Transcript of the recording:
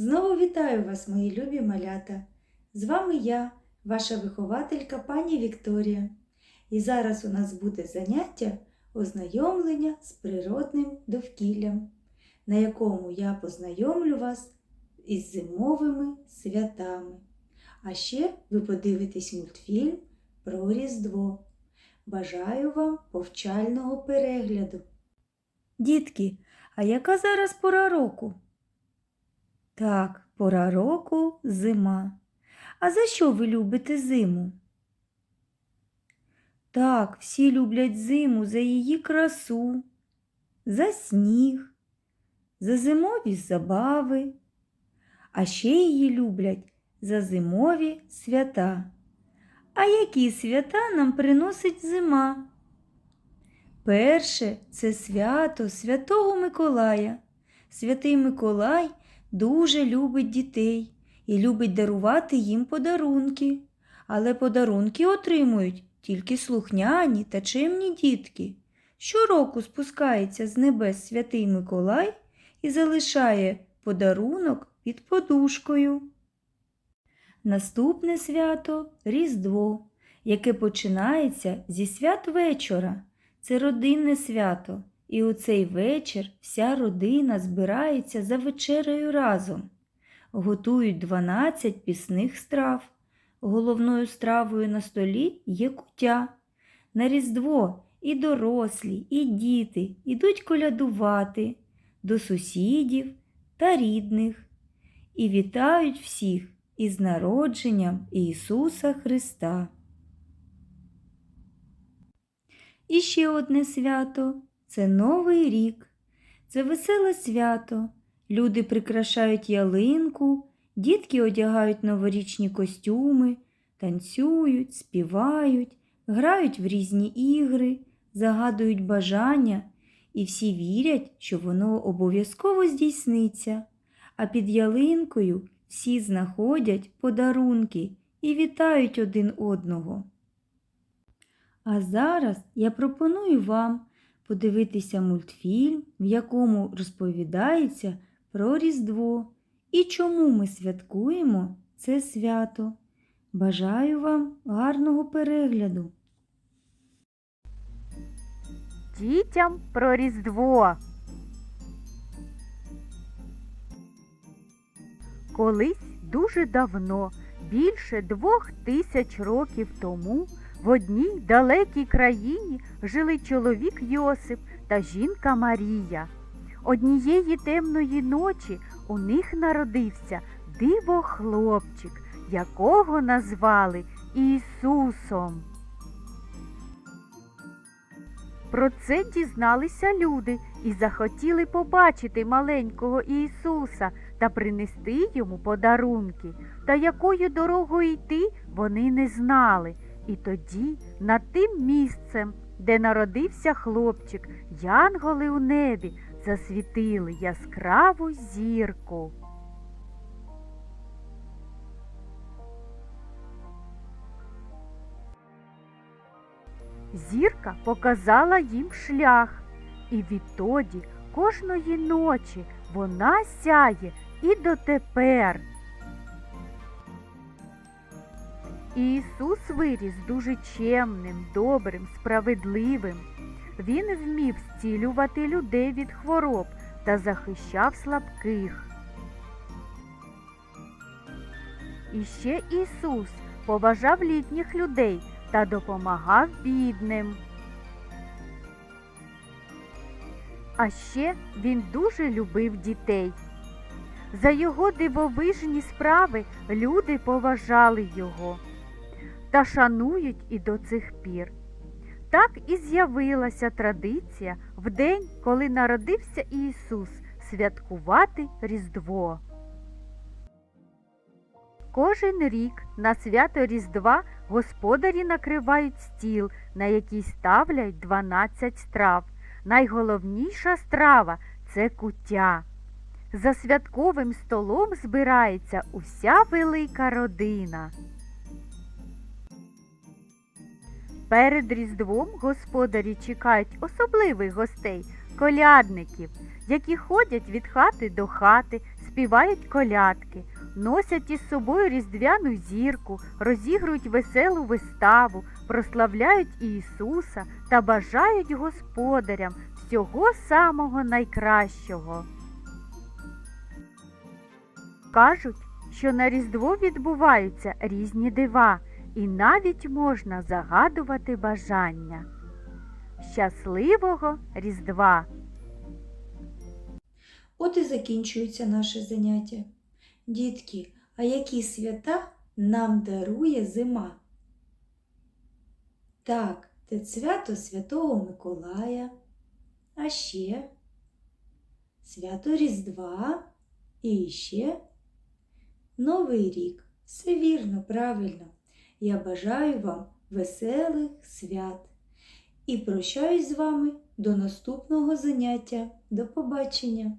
Знову вітаю вас, мої любі малята. З вами я, ваша вихователька пані Вікторія. І зараз у нас буде заняття ознайомлення з природним довкіллям, на якому я познайомлю вас із зимовими святами. А ще ви подивитесь мультфільм про Різдво. Бажаю вам повчального перегляду. Дітки, а яка зараз пора року? Так, пора року зима. А за що ви любите зиму? Так, всі люблять зиму за її красу, за сніг, за зимові забави, а ще її люблять за зимові свята. А які свята нам приносить зима? Перше це свято Святого Миколая. Святий Миколай дуже любить дітей і любить дарувати їм подарунки. Але подарунки отримують тільки слухняні та чемні дітки. Щороку спускається з небес святий Миколай і залишає подарунок під подушкою. Наступне свято Різдво, яке починається зі свят вечора. Це родинне свято, і у цей вечір вся родина збирається за вечерею разом. Готують 12 пісних страв. Головною стравою на столі є куття. На Різдво і дорослі, і діти ідуть колядувати до сусідів та рідних і вітають всіх із народженням Ісуса Христа. І ще одне свято це Новий рік. Це веселе свято. Люди прикрашають ялинку, дітки одягають новорічні костюми, танцюють, співають, грають в різні ігри, загадують бажання, і всі вірять, що воно обов'язково здійсниться. А під ялинкою всі знаходять подарунки і вітають один одного. А зараз я пропоную вам подивитися мультфільм, в якому розповідається про Різдво і чому ми святкуємо це свято. Бажаю вам гарного перегляду! Дітям про Різдво. Колись дуже давно, більше двох тисяч років тому, в одній далекій країні жили чоловік Йосип та жінка Марія. Однієї темної ночі у них народився диво хлопчик, якого назвали Ісусом. Про це дізналися люди і захотіли побачити маленького Ісуса та принести йому подарунки. Та якою дорогою йти вони не знали. І тоді над тим місцем, де народився хлопчик, янголи у небі засвітили яскраву зірку. Зірка показала їм шлях, і відтоді кожної ночі вона сяє і дотепер. Ісус виріс дуже чемним, добрим, справедливим. Він вмів зцілювати людей від хвороб та захищав слабких. І ще Ісус поважав літніх людей та допомагав бідним. А ще він дуже любив дітей. За його дивовижні справи люди поважали його та шанують і до цих пір. Так і з'явилася традиція в день, коли народився Ісус, святкувати Різдво. Кожен рік на свято Різдва господарі накривають стіл, на який ставлять 12 страв. Найголовніша страва це куття. За святковим столом збирається уся велика родина. Перед Різдвом господарі чекають особливих гостей, колядників, які ходять від хати до хати, співають колядки, носять із собою різдвяну зірку, розігрують веселу виставу, прославляють Ісуса та бажають господарям всього самого найкращого. Кажуть, що на Різдво відбуваються різні дива, і навіть можна загадувати бажання. Щасливого Різдва! От і закінчується наше заняття. Дітки, а які свята нам дарує зима? Так, це свято Святого Миколая, а ще свято Різдва і ще Новий рік. Все вірно, правильно. Я бажаю вам веселих свят і прощаюсь з вами до наступного заняття. До побачення!